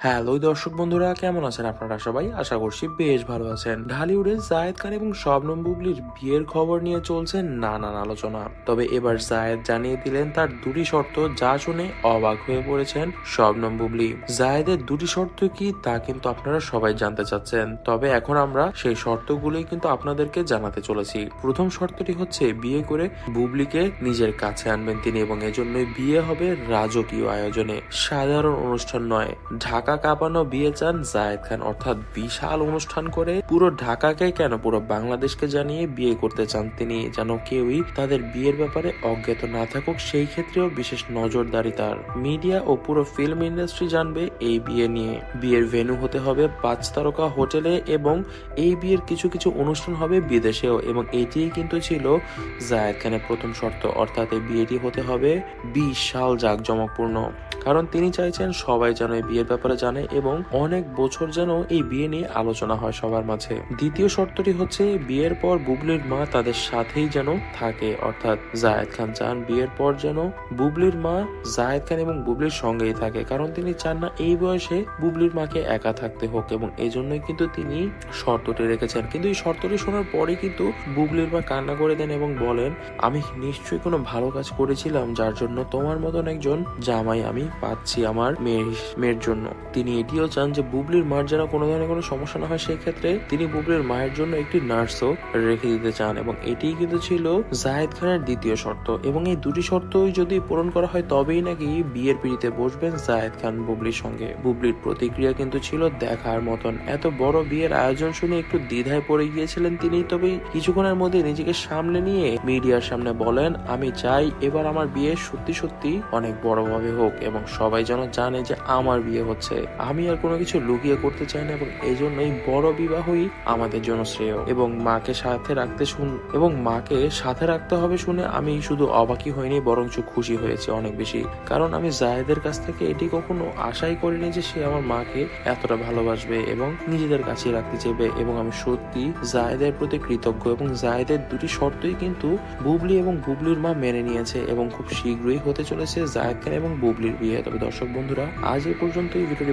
Hello দর্শক বন্ধুরা, কেমন আছেন আপনারা সবাই? আশা করছি বেশ ভালো আছেন। ঢালিউডে জায়েদ খান এবং শবনম বুবলির বিয়ের খবর নিয়ে চলছে নানান আলোচনা। তবে এবার জায়েদ জানিয়ে দিলেন তার দুটি শর্ত যা শুনে অবাক হয়ে পড়েছেন শবনম বুবলি। জায়েদের দুটি শর্ত কি তা কিন্তু আপনারা সবাই জানতে চাচ্ছেন। তবে এখন আমরা সেই শর্তগুলোই কিন্তু আপনাদেরকে জানাতে চলেছি। প্রথম শর্তটি হচ্ছে, বিয়ে করে বুবলিকে নিজের কাছে আনবেন তিনি এবং এজন্যই বিয়ে হবে রাজকীয় আয়োজনে। সাধারণ অনুষ্ঠান নয়, ঢাকা কাঁপানো বিয়ে চান জায়েদ খান অর্থাৎ বিশাল অনুষ্ঠান করে পুরো ঢাকাকে কেন পুরো বাংলাদেশকে জানিয়ে বিয়ে করতে চান তিনি, যেন কেউই তাদের বিয়ের ব্যাপারে অজ্ঞাত না থাকুক, সেই ক্ষেত্রেও বিশেষ নজরদারি তার। মিডিয়া ও পুরো ফিল্ম ইন্ডাস্ট্রি জানবে এই বিয়ে নিয়ে। বিয়ের ভেন্যু হতে হবে পাঁচ তারকা হোটেলে এবং এই বিয়ের কিছু কিছু অনুষ্ঠান হবে বিদেশেও এবং এটিই কিন্তু ছিল জায়েদ খানের প্রথম শর্ত। অর্থাৎ এই বিয়েটি হতে হবে বিশাল জাঁকজমকপূর্ণ। কারণ তিনি চাইছেন সবাই যেন এই বিয়ের ব্যাপারে জানে এবং অনেক বছর যেন এই বিয়ে নিয়ে আলোচনা হয় সবার মাঝে। দ্বিতীয় শর্তটি হচ্ছে, বিয়ের পর বুবলির মা তাদের সাথেই যেন থাকে। অর্থাৎ জায়েদ খান চান বিয়ের পর যেন বুবলির মা, জায়েদ খান এবং বুবলির সঙ্গেই থাকে। কারণ তিনি চান না এই বয়সে বুবলির মাকে একা থাকতে হোক এবং এই জন্যই কিন্তু তিনি শর্তটি রেখেছেন। কিন্তু এই শর্তটি শোনার পরে কিন্তু বুবলির মা কান্না করে দেন এবং বলেন, আমি নিশ্চয়ই কোনো ভালো কাজ করেছিলাম, যার জন্য তোমার মতন একজন জামাই আমি পাচ্ছি আমার মেয়ের মেয়ের জন্য। তিনি এটিও চান যে বুবলির মার যেন কোনো ধরনের কোনো সমস্যা না হয় সেই ক্ষেত্রে তিনি বুবলির মায়ের জন্য একটি নার্সও রেখে দিতে চান এবং এটিই কিন্তু ছিল জাহেদ খানের দ্বিতীয় শর্ত এবং এই দুটি শর্তই যদি পূরণ করা হয়, তবেই নাকি বিয়ের পিড়িতে বসবেন জাহেদ খান বুবলির সঙ্গে। বুবলির প্রতিক্রিয়া কিন্তু ছিল দেখার মতন। এত বড় বিয়ের আয়োজন শুনে একটু দ্বিধায় পড়ে গিয়েছিলেন তিনি তবে কিছুক্ষণের মধ্যে নিজেকে সামলে নিয়ে মিডিয়ার সামনে বলেন, আমি চাই এবার আমার বিয়ে সত্যি সত্যি অনেক বড়ভাবে হোক এবং সবাই যেন জানে যে আমার বিয়ে হচ্ছে। আমি আর কোনো কিছু লুকিয়ে করতে চাই না এবং এই জন্যই বড় বিবাহই আমাদের জন্য শ্রেয়। এবং মাকে সাথে রাখতে শুন এবং মাকে সাথে রাখতে হবে শুনে আমি শুধু অবাকই হইনি, বরঞ্চ খুশি হয়েছে অনেক বেশি। কারণ আমি জায়েদের কাছ থেকে এটি কখনো আশাই করিনি যে সে আমার মাকে এতটা ভালোবাসবে এবং নিজেদের কাছে রাখতে চাইবে এবং আমি সত্যি জায়েদের প্রতি কৃতজ্ঞ এবং জায়েদের দুটি শর্তই কিন্তু বুবলি এবং বুবলির মা মেনে নিয়েছে এবং খুব শীঘ্রই হতে চলেছে জায়েদ খান এবং বুবলির বিয়ে। তবে দর্শক বন্ধুরা, আজ এই পর্যন্ত এই ভিডিওটি